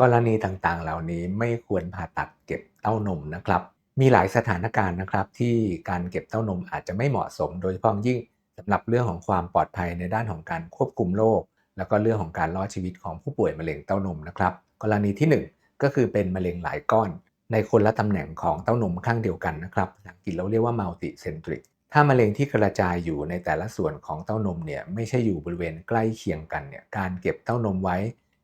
กรณีต่างๆ เหล่านี้ไม่ควรผ่าตัดเก็บเต้านมนะครับ มีหลายสถานการณ์นะครับ ที่การเก็บเต้านมอาจจะไม่เหมาะสม โดยเฉพาะยิ่งสำหรับเรื่องของความปลอดภัยในด้านของการควบคุมโรคแล้วก็เรื่องของการรอดชีวิตของผู้ป่วยมะเร็งเต้านมนะครับ กรณีที่ 1 ก็คือเป็นมะเร็งหลายก้อน ในคนละตำแหน่งของเต้านมข้างเดียวกันนะครับภาษาอังกฤษเราเรียกว่า multi centric ถ้ามะเร็งที่กระจายอยู่ในแต่ละส่วนของเต้านมเนี่ยไม่ใช่อยู่บริเวณใกล้เคียงกันเนี่ยการเก็บเต้านมไว้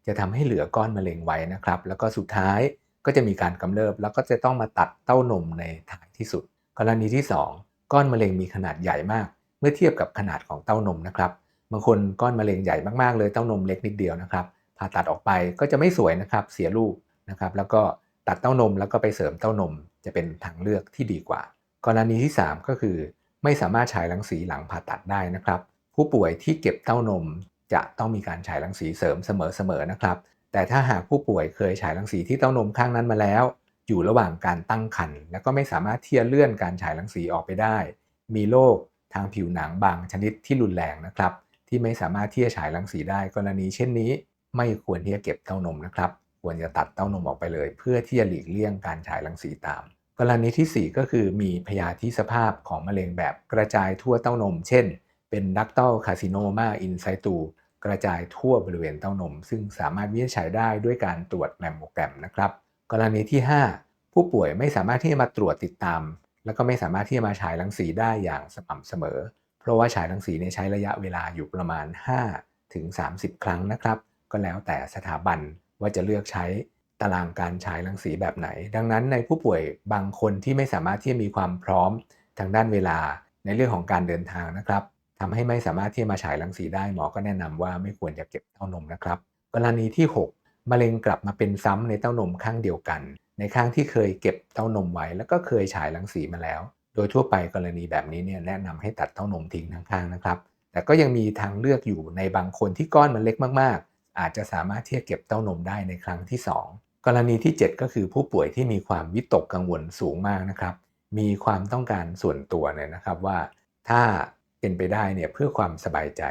จะทำให้เหลือก้อนมะเร็งไว้นะครับ แล้วก็สุดท้ายก็จะมีการกำเริบ แล้วก็จะต้องมาตัดเต้านมในท้ายที่สุด กรณีที่ 2 ก้อนมะเร็งมีขนาดใหญ่มาก เมื่อเทียบกับขนาดของเต้านมนะครับบางคนก้อนมะเร็งใหญ่มากๆเลยเต้านมเล็กนิดเดียวนะครับผ่าตัดออกไปก็จะไม่สวยนะครับเสียลูกนะครับ แล้วก็ตัดเต้านมแล้วก็ไปเสริมเต้านมจะเป็นทางเลือกที่ดีกว่า กรณีที่ 3 ก็คือ ไม่สามารถฉายรังสีหลังผ่าตัดได้นะครับ ผู้ป่วยที่เก็บเต้านม จะต้องมีการฉายรังสีเสริมเสมอๆนะครับ แต่ถ้าหากผู้ป่วยเคยฉายรังสีที่เต้านมข้างนั้นมาแล้ว อยู่ระหว่างการตั้งครรภ์แล้วก็ไม่สามารถที่จะเลื่อนการฉายรังสีออกไปได้ มีโรคทางผิวหนังบางชนิดที่รุนแรงนะครับ ที่ไม่สามารถที่จะฉายรังสีได้กรณีเช่นนี้ ไม่ควรที่จะเก็บเต้านมนะครับ ควรจะตัดเต้านมออกไปเลย เพื่อที่จะหลีกเลี่ยงการฉายรังสีตาม กรณีที่ 4 ก็คือมีพยาธิสภาพของมะเร็งแบบกระจายทั่วเต้านม เช่น เป็นดักตัลคาซิโนมาอินไซตู กระจายทั่วบริเวณเต้านม ซึ่งสามารถวินิจฉัยได้ด้วยการตรวจแมมโมแกรมนะครับ กรณีที่ 5 ผู้ป่วยไม่สามารถที่จะมาตรวจติดตาม แล้วก็ไม่สามารถที่จะมาฉายรังสีได้อย่างสม่ำเสมอ เพราะว่าฉายรังสีเนี่ยใช้ระยะเวลาอยู่ประมาณ 5 ถึง 30 ครั้งนะครับ ก็แล้วแต่สถาบันว่าจะเลือกใช้ตารางการฉายรังสีแบบไหน ดังนั้นในผู้ป่วยบางคนที่ไม่สามารถที่จะมีความพร้อมทางด้านเวลาในเรื่องของการเดินทางนะครับ ทำให้ไม่สามารถที่จะมาฉายรังสีได้หมอก็แนะนำว่าไม่ควรจะเก็บเต้านมนะครับ กรณีที่ 6 มะเร็งกลับมาเป็นซ้ำในเต้านมข้างเดียวกัน ในข้างที่เคยเก็บเต้านมไว้ แล้วก็เคยฉายรังสีมาแล้ว โดยทั่วไปกรณีแบบนี้เนี่ยแนะนำให้ตัดเต้านมทิ้งทั้งข้างนะครับ แต่ก็ยังมีทางเลือกอยู่ในบางคนที่ก้อนมันเล็กมากๆ อาจจะสามารถที่จะเก็บเต้านมได้ในครั้งที่ 2 กรณีที่ 7 ก็คือผู้ป่วยที่มีความวิตกกังวลสูงมากนะครับ มีความต้องการส่วนตัวเนี่ยนะครับว่าถ้า เป็นไปได้เนี่ยเพื่อความสบายใจ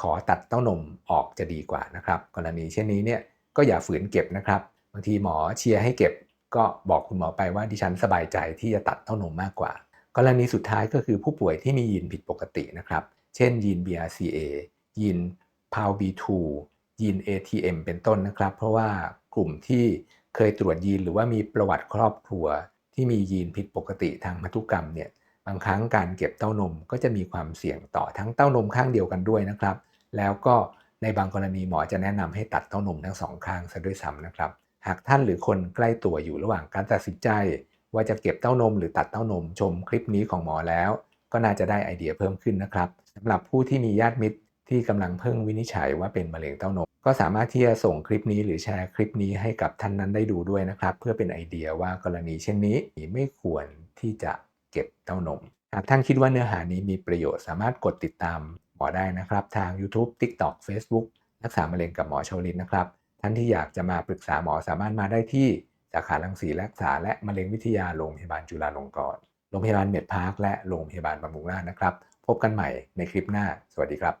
ขอตัดเต้านมออกจะดีกว่านะครับ กรณีเช่นนี้เนี่ยก็อย่าฝืนเก็บนะครับบางทีหมอเชียร์ให้เก็บ ก็บอกคุณหมอไปว่าดิฉันสบายใจที่จะตัดเต้านมมากกว่า กรณีสุดท้ายก็คือผู้ป่วยที่มียีนผิดปกตินะครับเช่นยีน BRCA ยีน PAL-B2 ยีน ATM เป็นต้นนะครับ เพราะว่ากลุ่มที่เคยตรวจยีนหรือว่ามีประวัติครอบครัว ที่มียีนผิดปกติทางพันธุกรรมเนี่ย บางครั้งการเก็บเต้านมก็จะมีความเสี่ยงต่อทั้งเต้านมข้างเดียวกันด้วยนะครับ แล้วก็ในบางกรณีหมอจะแนะนำให้ตัดเต้านมทั้งสองข้างซะด้วยซ้ำนะครับ หากท่านหรือคนใกล้ตัวอยู่ระหว่างการตัดสินใจ ว่าจะเก็บเต้านมหรือตัดเต้านมชมคลิปนี้ของหมอแล้ว ก็น่าจะได้ไอเดียเพิ่มขึ้นนะครับสำหรับผู้ที่มีญาติมิตรที่กำลังเพิ่งวินิจฉัยว่าเป็นมะเร็งเต้านม ก็สามารถที่จะส่งคลิปนี้หรือแชร์คลิปนี้ให้กับท่านนั้นได้ดูด้วยนะครับ เพื่อเป็นไอเดียว่ากรณีเช่นนี้ไม่ควรที่จะ เก็บเต้านม หากท่านคิดว่าเนื้อหานี้มีประโยชน์สามารถกดติดตามหมอได้นะครับ ทาง YouTube TikTok Facebook รักษามะเร็งกับหมอชลินนะครับ ท่านที่อยากจะมาปรึกษาหมอสามารถมาได้ที่สาขาลังสีรักษาและมะเร็งวิทยาโรงพยาบาลจุฬาลงกรณ์โรงพยาบาลเมดพาร์คและโรงพยาบาลบำรุงราษฎร์นะครับ พบกันใหม่ในคลิปหน้า สวัสดีครับ